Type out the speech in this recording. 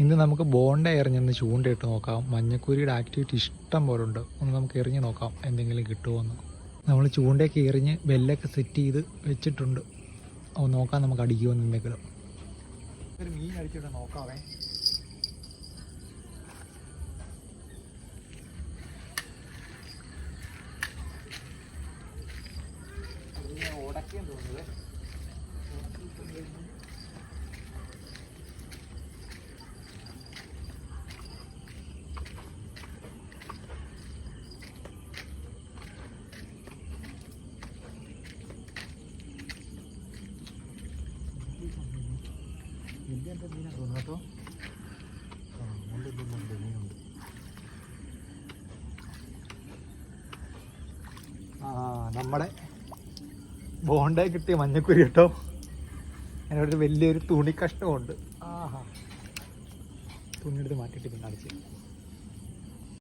ഇന്ന് നമുക്ക് ബോണ്ട എറിഞ്ഞെന്ന് ചൂണ്ടയിട്ട് നോക്കാം. മഞ്ഞക്കുരിയുടെ ആക്ടിവിറ്റി ഇഷ്ടം പോലെ ഉണ്ട്. ഒന്ന് നമുക്ക് എറിഞ്ഞ് നോക്കാം എന്തെങ്കിലും കിട്ടുമോ എന്ന്. നമ്മൾ ചൂണ്ടയൊക്കെ എറിഞ്ഞ് ബെല്ലൊക്കെ സെറ്റ് ചെയ്ത് വെച്ചിട്ടുണ്ട്. അപ്പോൾ നോക്കാം നമുക്ക് അടിക്കുമോ എന്തെങ്കിലും. ഒരു മീൻ അടിച്ചിട്ട് നോക്കാവേ. ഉടക്കിയെന്ന് തോന്നുന്നത് വലിയ മീനാ തോന്നുന്നു ആ ആ നമ്മുടെ ബോണ്ടേ കിട്ടിയ മഞ്ഞക്കുരി കേട്ടോ. അതിനോട് വലിയൊരു തുണി കഷ്ണമുണ്ട് ആഹാ. തുണിയെടുത്ത് മാറ്റിയിട്ട് പിന്നെ അടിച്ച്